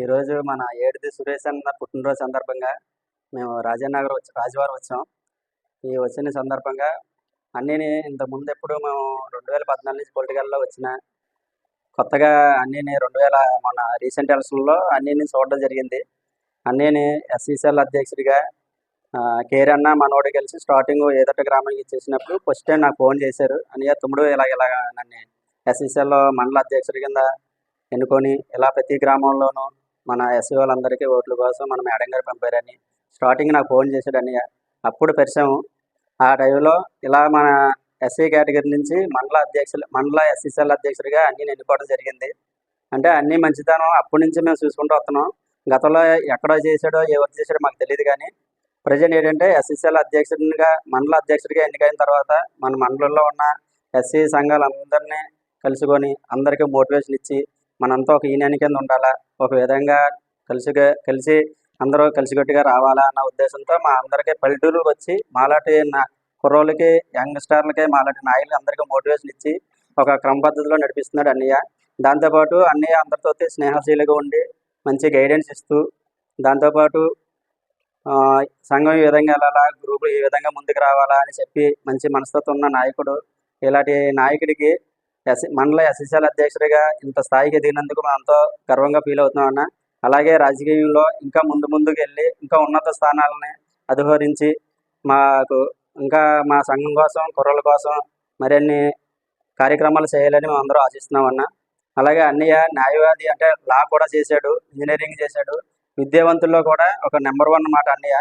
ఈరోజు మన ఏడిది సురేష్ అన్న పుట్టినరోజు సందర్భంగా మేము రాజానగర్ వచ్చి రాజవారం వచ్చాం. ఈ వచ్చిన సందర్భంగా అన్నీని ఇంత ముందు ఎప్పుడు మేము రెండు వేల పద్నాలుగు నుంచి పొలిటికల్లో వచ్చిన కొత్తగా అన్నీని రెండు వేల మన రీసెంట్ ఎలక్షన్లో అన్నీని చూడడం జరిగింది. అన్నీని ఎస్సీసీఎల్ అధ్యక్షుడిగా కేర్ అన్న మనోడు కలిసి స్టార్టింగ్ ఏదొక గ్రామానికి ఇచ్చేసినప్పుడు ఫస్ట్ టైం నాకు ఫోన్ చేశారు. అన్నయ్య తమ్ముడు ఇలాగ ఇలాగ నన్ను ఎస్సీసీఎల్ మండల అధ్యక్షుడి కింద ఎన్నుకొని ఇలా ప్రతి గ్రామంలోనూ మన ఎస్సీ వాళ్ళందరికీ ఓట్ల కోసం మనం మేడంగారు పంపారని స్టార్టింగ్ నాకు ఫోన్ చేశాడని అప్పుడు పరిచయం. ఆ టైంలో ఇలా మన ఎస్సీ కేటగిరీ నుంచి మండల అధ్యక్షులు మండల ఎస్సీసీఎల్ అధ్యక్షుడిగా అన్ని ఎన్నుకోవడం జరిగింది. అంటే అన్నీ మంచితనం అప్పటి నుంచి మేము చూసుకుంటూ వస్తున్నాం. గతంలో ఎక్కడో చేశాడో ఎవరు చేశాడో మాకు తెలియదు కానీ ప్రజెంట్ ఏంటంటే ఎస్సీసీఎల్ అధ్యక్షుడిగా మండల అధ్యక్షుడిగా ఎన్నికైన తర్వాత మన మండలంలో ఉన్న ఎస్సీ సంఘాలందరినీ కలుసుకొని అందరికీ మోటివేషన్ ఇచ్చి మనంతా ఒక యూనియన్ కింద ఉండాలా? ఒక విధంగా కలిసి కలిసి అందరూ కలిసికట్టుగా రావాలా అన్న ఉద్దేశంతో మా అందరికీ పల్లెటూరు వచ్చి మాలాంటి నా కుర్రోళ్ళకి యంగ్స్టర్లకి మాలాంటి నాయకులు అందరికీ మోటివేషన్ ఇచ్చి ఒక క్రమ పద్ధతిలో నడిపిస్తున్నాడు అన్నయ్య. దాంతోపాటు అన్నయ్య అందరితో స్నేహశీలుగా ఉండి మంచి గైడెన్స్ ఇస్తూ దాంతోపాటు సంఘం ఈ విధంగా వెళ్ళాలా? గ్రూపులు ఈ విధంగా ముందుకు రావాలా? అని చెప్పి మంచి మనస్తత్వం ఉన్న నాయకుడు. ఇలాంటి నాయకుడికి మండల ఎస్ఎస్ఎల్ అధ్యక్షుడిగా ఇంత స్థాయికి ఎదిగినందుకు మనం ఎంతో గర్వంగా ఫీల్ అవుతున్నాం అన్న. అలాగే రాజకీయంలో ఇంకా ముందు ముందుకు వెళ్ళి ఇంకా ఉన్నత స్థానాలని అధిహరించి మాకు ఇంకా మా సంఘం కోసం కుర్రల కోసం మరిన్ని కార్యక్రమాలు చేయాలని మేము అందరూ ఆశిస్తున్నాం అన్న. అలాగే అన్నయ్య న్యాయవాది అంటే లా కూడా చేశాడు ఇంజనీరింగ్ చేశాడు. విద్యావంతుల్లో కూడా ఒక నెంబర్ వన్ మాట అన్నయ్య.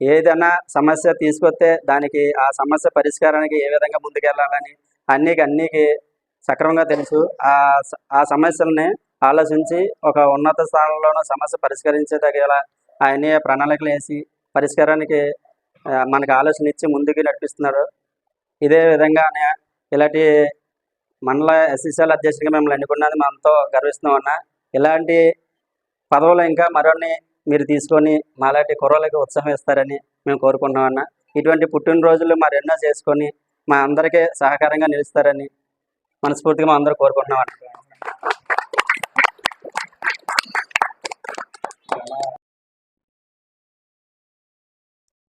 ఏదైనా సమస్య తీసుకొస్తే దానికి ఆ సమస్య పరిష్కారానికి ఏ విధంగా ముందుకెళ్ళాలని అన్నీకి అన్నికి సక్రమంగా తెలుసు. ఆ ఆ సమస్యల్ని ఆలోచించి ఒక ఉన్నత స్థానంలోనూ సమస్య పరిష్కరించేదగేలా ఆయనే ప్రణాళికలు వేసి పరిష్కారానికి మనకు ఆలోచన ఇచ్చి ముందుకు నడిపిస్తున్నారు ఇదే విధంగా ఇలాంటి మండల ఎస్సీసీఎల్ అధ్యక్షుడిగా మిమ్మల్ని ఎన్నుకున్నది మేము ఎంతో గర్విస్తున్నాం అన్న. ఇలాంటి పదవులు ఇంకా మరొన్ని మీరు తీసుకొని మాలాంటి కుర్రలకి ఉత్సాహం ఇస్తారని మేము కోరుకుంటున్నాం అన్న. ఇటువంటి పుట్టినరోజులు మరెన్నో చేసుకొని మా అందరికీ సహకారంగా నిలుస్తారని మనస్ఫూర్తిగా మా అందరూ కోరుకుంటున్నాం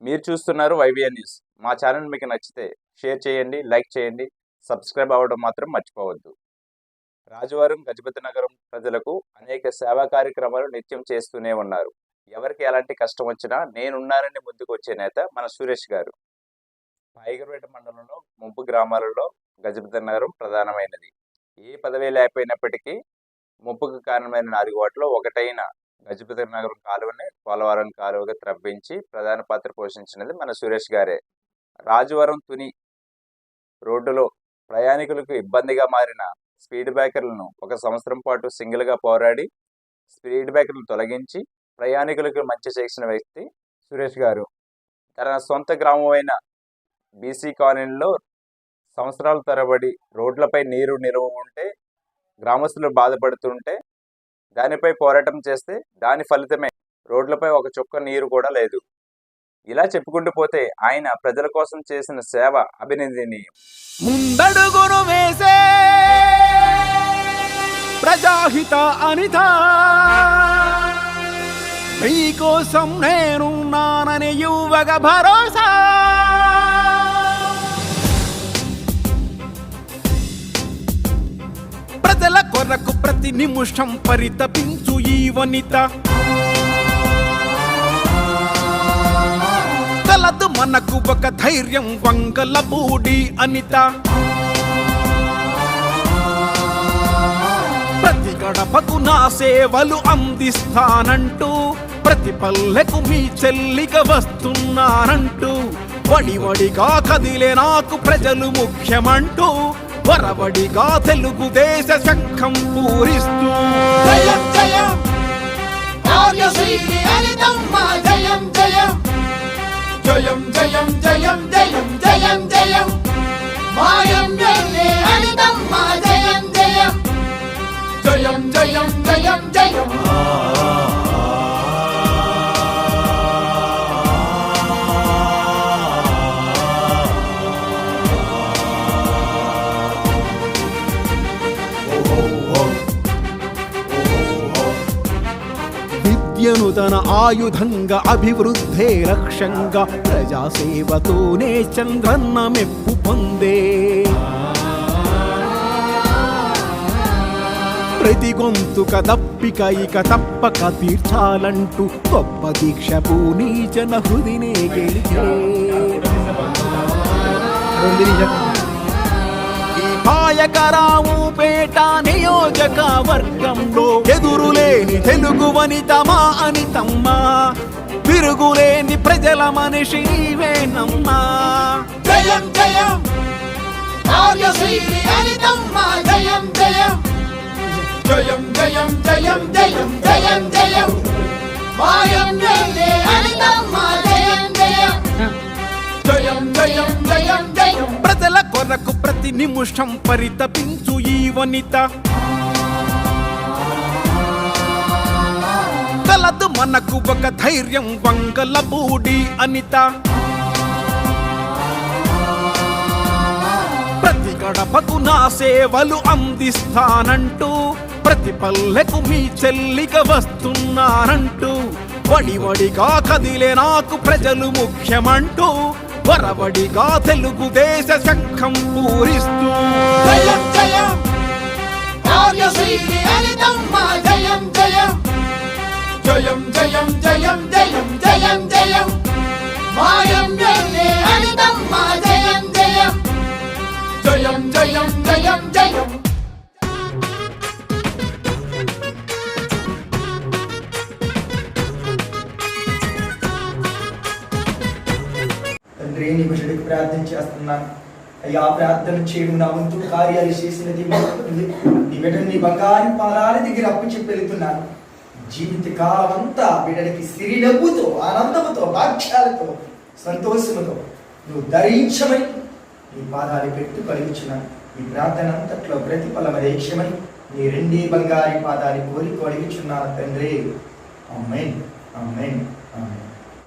మీరు చూస్తున్నారు వైవిఎన్ న్యూస్. మా ఛానల్ మీకు నచ్చితే షేర్ చేయండి లైక్ చేయండి సబ్స్క్రైబ్ అవ్వడం మాత్రం మర్చిపోవద్దు. రాజవారం గజపతి నగరం ప్రజలకు అనేక సేవా కార్యక్రమాలు నిత్యం చేస్తూనే ఉన్నారు. ఎవరికి ఎలాంటి కష్టం వచ్చినా నేనున్నానని ముందుకు వచ్చే నేత మన సురేష్ గారు. పైగరపేట మండలంలో ముంపు గ్రామాలలో గజపతి నగరం ప్రధానమైనది. ఏ పదవి లేకపోయినప్పటికీ ముప్పుకు కారణమైన నాలుగు వాటిలో ఒకటైన గజపతి నగరం కాలువని పోలవరం కాలువగా త్రవ్వించి ప్రధాన పాత్ర పోషించినది మన సురేష్ గారే. రాజవరం తుని రోడ్డులో ప్రయాణికులకు ఇబ్బందిగా మారిన స్పీడ్ బ్రేకర్లను ఒక సంవత్సరం పాటు సింగిల్గా పోరాడి స్పీడ్ బ్రేకర్లను తొలగించి ప్రయాణికులకు మంచి చేసిన వ్యక్తి సురేష్ గారు. తన సొంత గ్రామం అయిన బీసీ కాలనీలో సంవత్సరాల తరబడి రోడ్లపై నీరు నిలువ ఉంటే గ్రామస్తులు బాధపడుతుంటే దానిపై పోరాటం చేస్తే దాని ఫలితమే. రోడ్లపై ఒక చుక్క నీరు కూడా లేదు. ఇలా చెప్పుకుంటూ పోతే ఆయన ప్రజల కోసం చేసిన సేవ అభినందనీయం. ముందడుగును వేసే ప్రజాహిత అనిత మీకోసం నేనున్నానని యువగ భరోసా. ప్రతి నిమిషం పరితపించు ఈ వనిత. కలదు మనకు ఒక ధైర్యం వంగల బూడి అనిత. ప్రతి గడపకు నా సేవలు అందిస్తానంటూ ప్రతి పల్లెకు మీ చెల్లిక వస్తున్నానంటూ వడివడిగా కదిలే నాకు ప్రజలు ముఖ్యమంటూ వరవడిగా తెలుగుదేశ శంఖం పూరిస్తూ. జయం జయం. ఆర్యశ్రీ అనితమ్మ జయం జయం. జయం జయం జయం జయం జయం జయం. మాయం వెళ్ళే అనితమ్మ జయం జయం. జయం జయం జయం జయం. విద్యను తన ఆయుధంగా అభివృద్ధే లక్ష్యంగా ప్రజాసేవతోనే చంద్రన్న మెప్పు పొందే. ప్రతి గొంతుక దప్పిక ఇక తప్పక తీర్చాలంటూ గొప్ప దీక్ష పూనీ జన హృదినే గెలిచే. ఈ పాయకరావుపేట నియోజక వర్గంలో ఎదురులేని తెలుగు వనిత మా అనితమ్మ? తిరుగులేని ప్రజల మనిషి నీవేనమ్మా? జయం జయం. ఆర్యశ్రీ అనితమ్మ జయం జయం. జయం జయం జయం జయం జయం జయం. మాయం వెళ్ళే అనితమ్మ జయం జయం. జయం జయం జయం జయం. ప్రజల కొరకు ప్రతి నిమిషం పరితపించు ఈ వనిత. చాలదు మనకు ఒక ధైర్యం వంగల బూడి అనిత. ప్రతి గడపకు నా సేవలు అందిస్తానంటూ ప్రతి పల్లెకు మీ చెల్లిక వస్తున్నానంటూ వడివడిగా కదిలే నాకు ప్రజలు ముఖ్యమంటూ వరవడిగా తెలుగుదేశ శంఖం పూరిస్తూ. జయం జయం జయం జయం. జయం జయం జయం జయం జయం జయం. మాయం వెళ్ళే మా జయం జయం. జయం జయం జయం జయం. తండ్రి నీ బిడ్డడికి ప్రార్థన చేస్తున్నాను. అయ్యా ప్రార్థన చేయడం నా వంతు కార్యాలు చేసినది నీ బిడ్డని నీ బంగారు పాదాల దగ్గర అప్పు చెప్పి వెళుతున్నాను. జీవిత కాలం అంతా బిడ్డడికి సిరి డబ్బుతో ఆనందముతో భాగ్యాలతో సంతోషముతో నువ్వు ధరించమని నీ పాదాలు పెట్టు కలిగించిన ఈ ప్రార్థన అంతట్లో ప్రతిఫలం రేక్షమని నీ రెండే బంగారి పాదాలు కోరి కొడిగిచున్నాను తండ్రి. అమ్మేన్ అమ్మేన్ అమ్మేన్